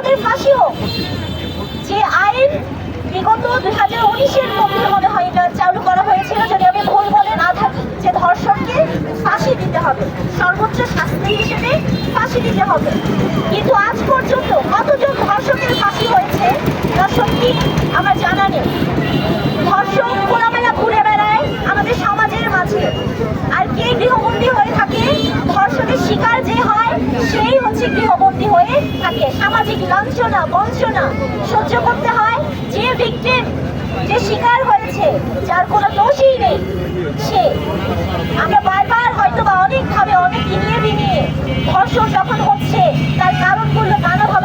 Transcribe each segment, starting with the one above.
ওদের ফাঁসি হোক যে আইন বিগত দুই হাজার উনিশের মধ্যে মনে হয় এটা চালু করা হয়েছিল, যদি আমি ভুল বলে না থাকি, যে ধর্ষণকে ফাঁসি দিতে হবে। সর্বোচ্চ শাস্তি হিসেবে ফাঁসি দিতে হবে। কিন্তু আজ পর্যন্ত কতজন ধর্ষকের ফাঁসি হয়েছে তা সত্যি আমার জানা নেই ধর্ষক খোলামেলা ঘুরে বেড়ায় আমাদের সমাজের মাঝে আর কে গৃহবন্দী হয়ে থাকে ধর্ষণের শিকার যে হয় সেই হচ্ছে গৃহবন্দী হয়ে সামাজিক লাঞ্ছনা, বঞ্চনা সহ্য করতে হয় যে ভিকটিম যে শিকার হয়েছে, যার কোনো দোষই নেই। সে, আমরা বারবার হয়তো বা অনেকভাবে অনেক ইনিয়ে বিনিয়ে ধর্ষণ যখন হচ্ছে, তার কারণগুলো নানাভাবে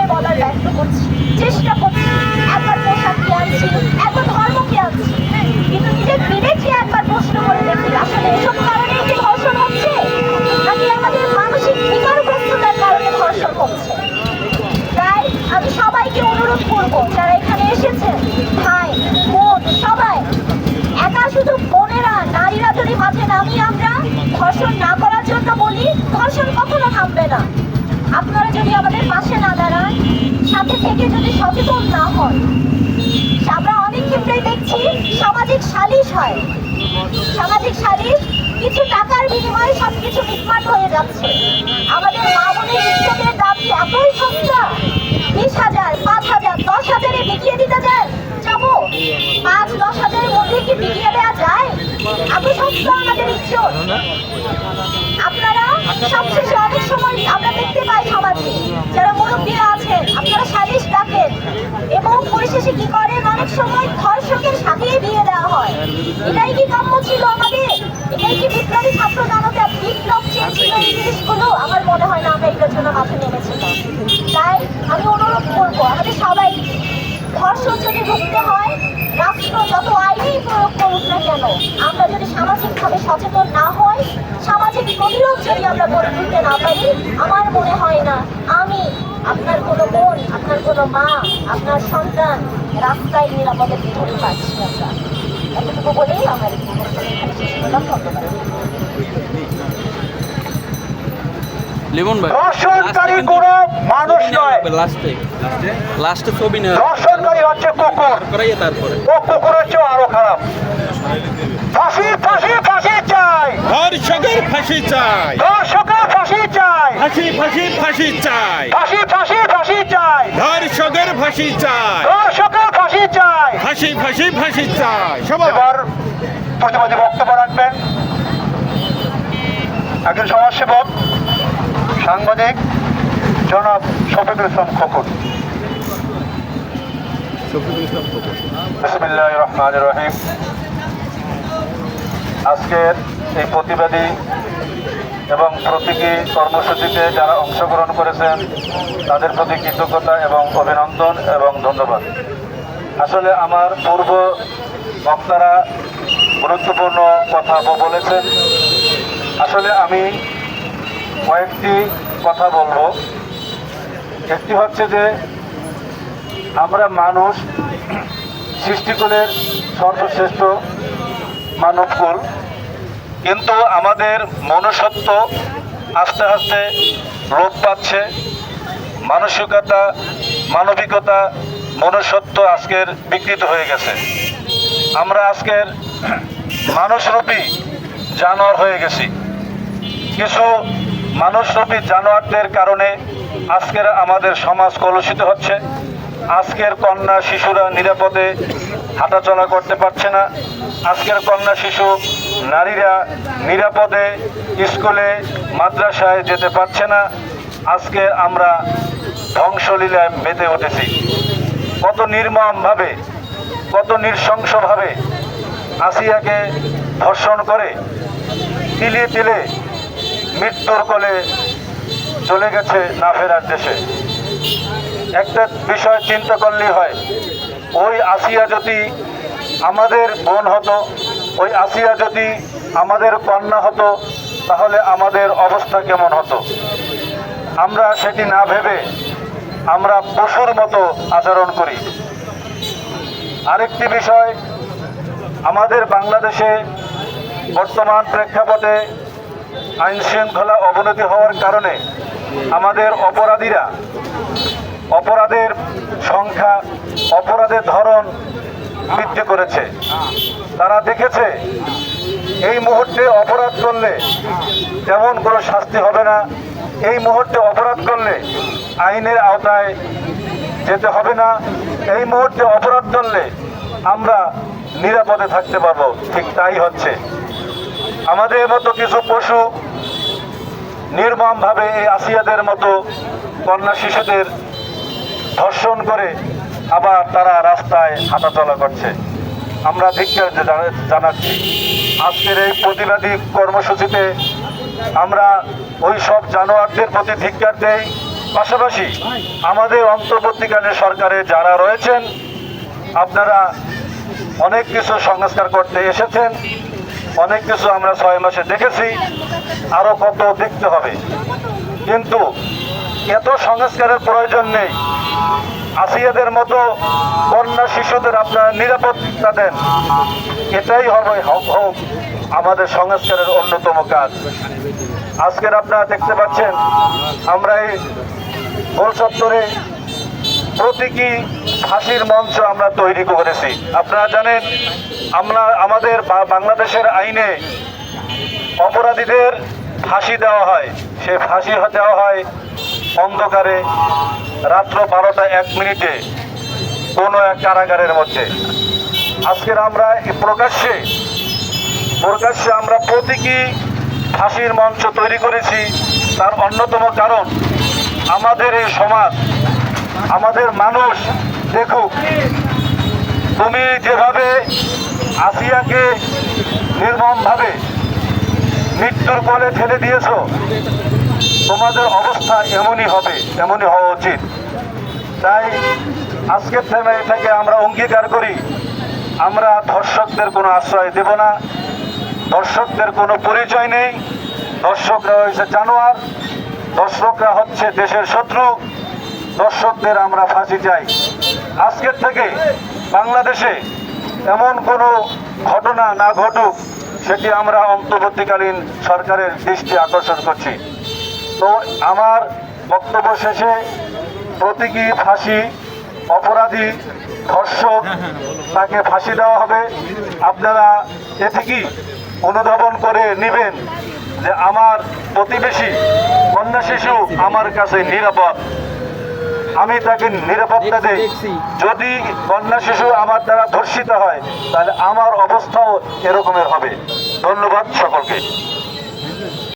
যারা এখানে এসেছেন ভাই, বোন, সবাই, একা শুধু বোনেরা, নারীরা যদি মাঠে নামি আমরা, ধর্ষণ না করার জন্য বলি, ধর্ষণ কখনো থামবে না। আপনারা যদি আমাদের পাশে না দাঁড়ান, সাথে থেকে যদি সচেতন না হন, আমরা অনেক ক্ষেত্রেই দেখছি সামাজিক সালিশ হয়। সামাজিক সালিশ কিছু টাকার বিনিময়ে সবকিছু মিটমাট হয়ে যাচ্ছে আমাদের মা বোনের ইজ্জতের দাম কি এতই সস্তা বিশ হাজার পাঁচ হাজার দশ হাজারে বিকিয়ে দিতে যায় যাব পাঁচ দশ হাজারের মধ্যে কি বিকিয়ে দেওয়া যায় এত সস্তা আমাদের ইজ্জত আপনারা সবশেষে অনেক সময় আমরা দেখতে পাই সমাজে যারা মুরব্বীরা আছেন আপনারা সালিশ ডাকেন এবং পরিশেষে কি করেন অনেক সময় ধর্ষকের সাথেই বিয়ে দেওয়া হয় এটাই কি কাম্য ছিল আমাদের এটাই কি বিপ্লবী ছাত্র জনতা বিপ্লব চেয়েছিল এই জিনিসগুলো আমার মনে হয় না আমরা এটার জন্য মাঠে নেমেছিলাম তাই আমি অনুরোধ করব আমাদের সবাই ধর্ষণ যদি রুখতে হয় রাষ্ট্র যত আইনই প্রয়োগ করুক না কেন আমরা যদি সামাজিকভাবে সচেতন না হয় সামাজিক প্রতিরোধ যদি আমরা গড়ে তুলতে না পারি আমার মনে হয় না আমি আপনার কোনো বোন আপনার কোনো মা আপনার সন্তান রাস্তায় নিরাপদে ধরে পাচ্ছি আমরা। এতটুকু বলেই আমার এই শেষ করলাম। ধন্যবাদ। লিমন ভাই ধর্ষণকারী কোনো মানুষ নয়। লাস্টে লাস্টে ছবি না ধর্ষণকারী হচ্ছে কুকুর। করাইয়ে তারপরে। ও কুকুরের চেয়েও আরও খারাপ। ফাঁসি ফাঁসি ফাঁসি চাই। ধর্ষকের ফাঁসি চাই। ধর্ষকের ফাঁসি চাই। ফাঁসি ফাঁসি ফাঁসি চাই। ফাঁসি ফাঁসি ফাঁসি চাই। ধর্ষকের ফাঁসি চাই। ধর্ষকের ফাঁসি চাই। ফাঁসি ফাঁসি ফাঁসি চাই। সবাই। এবার প্রতিবাদী বক্তব্য রাখবেন। একজন সমাজসেবক সাংবাদিক জনাব শফিকুল ইসলাম খোকন। বিসমিল্লাহ রহমান রহিম। আজকের এই প্রতিবাদী এবং প্রতীকী কর্মসূচিতে যারা অংশগ্রহণ করেছেন, তাদের প্রতি কৃতজ্ঞতা এবং অভিনন্দন এবং ধন্যবাদ। আসলে আমার পূর্ব বক্তারা গুরুত্বপূর্ণ কথা বলেছেন। আসলে আমি কয়েকটি কথা বলব। একটি হচ্ছে যে, আমরা মানুষ সৃষ্টিকুলের সর্বশ্রেষ্ঠ মানবকুল কিন্তু আমাদের মনুষ্যত্ব আস্তে আস্তে লোপ পাচ্ছে। মানসিকতা, মানবিকতা, মনুষ্যত্ব আজকের বিকৃত হয়ে গেছে। আমরা আজকের মানুষরূপী জানোয়ার হয়ে গেছি। কিছু মানুষরূপী জানোয়ারদের কারণে আজকের আমাদের সমাজ কলুষিত হচ্ছে। আজকের কন্যা শিশুরা নিরাপদে হাঁটাচলা করতে পারছে না। আজকের কন্যা শিশু নারীরা নিরাপদে স্কুলে, মাদ্রাসায় যেতে পারছে না। আজকে আমরা ধ্বংসলীলায় মেতে উঠেছি। কত নির্মমভাবে, কত নৃশংসভাবে আসিয়াকে ধর্ষণ করে তিলে তিলে মৃত্যুর কোলে চলে গেছে না ফেরার দেশে। একটা বিষয় চিন্তা করলেই হয়। ওই আসিয়া যদি আমাদের বোন হতো, ওই আসিয়া যদি আমাদের কন্যা হতো, তাহলে আমাদের অবস্থা কেমন হতো? আমরা সেটি না ভেবে আমরা পশুর মতো আচরণ করি। আরেকটি বিষয়, আমাদের বাংলাদেশে বর্তমান প্রেক্ষাপটে আইন শৃঙ্খলা অবনতি হওয়ার কারণে আমাদের অপরাধীরা অপরাধের সংখ্যা, অপরাধের ধরন বৃদ্ধি করেছে। তারা দেখেছে, এই মুহূর্তে অপরাধ করলে তেমন কোনো শাস্তি হবে না। এই মুহূর্তে অপরাধ করলে আইনের আওতায় যেতে হবে না। এই মুহূর্তে অপরাধ করলে আমরা নিরাপদে থাকতে পারব। ঠিক তাই হচ্ছে। আমাদের মতো কিছু পশু নির্মমভাবে এই আসিয়াদের মতো কন্যা শিশুদের ধর্ষণ করে আবার তারা রাস্তায় হাঁটাচলা করছে। আমরা ধিক্কার জানা- জানাচ্ছি। আজকের এই প্রতিবাদী কর্মসূচিতে আমরা ওই সব জানোয়ারদের প্রতি ধিক্কার দেই। পাশাপাশি আমাদের অন্তর্বর্তীকালে সরকারে যারা রয়েছেন, আপনারা অনেক কিছু সংস্কার করতে এসেছেন। অনেক কিছু আমরা ছয় মাসে দেখেছি আরও কত দেখতে হবে। কিন্তু এত সংস্কারের প্রয়োজন নেই। আসিয়াদের মতো কন্যা শিশুদের আপনারা নিরাপত্তা দেন। এটাই হবে হোক আমাদের সংস্কারের অন্যতম কাজ। আজকের আপনারা দেখতে পাচ্ছেন, আমরা এই গোল চত্বরে প্রতীকী ফাঁসির মঞ্চ আমরা তৈরি করেছি। আপনারা জানেন, আমরা আমাদের বাংলাদেশের আইনে অপরাধীদের ফাঁসি দেওয়া হয়। সে ফাঁসি দেওয়া হয় অন্ধকারে রাত্র বারোটা এক মিনিটে, কোনো এক কারাগারের মধ্যে। আজকের আমরা প্রকাশ্যে প্রকাশ্যে আমরা প্রতীকী ফাঁসির মঞ্চ তৈরি করেছি। তার অন্যতম কারণ, আমাদের এই সমাজ আমাদের মানুষ, দেখুক, তুমি যেভাবে আসিয়াকে নির্মমভাবে মৃত্যুর কোলে ঠেলে দিয়েছ, তোমাদের অবস্থা এমনই হবে, এমনই হওয়া উচিত। তাই আজকের থেকে থেকে আমরা অঙ্গীকার করি, আমরা ধর্ষকদের কোনো আশ্রয় দেব না দর্শকদের কোনো পরিচয় নেই দর্শকরা হয়েছে জানোয়ার দর্শকরা হচ্ছে দেশের শত্রু দর্শকদের আমরা ফাঁসি চাই। আজকের থেকে বাংলাদেশে এমন কোনো ঘটনা না ঘটুক, সেটি আমরা অন্তর্বর্তীকালীন সরকারের দৃষ্টি আকর্ষণ করছি। তো আমার বক্তব্য শেষে প্রতীকী ফাঁসি, অপরাধী ধর্ষক, তাকে ফাঁসি দেওয়া হবে। আপনারা এ থেকেই অনুধাবন করে নেবেন যে আমার প্রতিবেশী কন্যা শিশু আমার কাছে নিরাপদ। আমি তাকে নিরাপত্তা দেই। যদি কন্যা শিশু আমার দ্বারা ধর্ষিত হয় তাহলে আমার অবস্থাও এরকমের হবে। ধন্যবাদ সকলকে।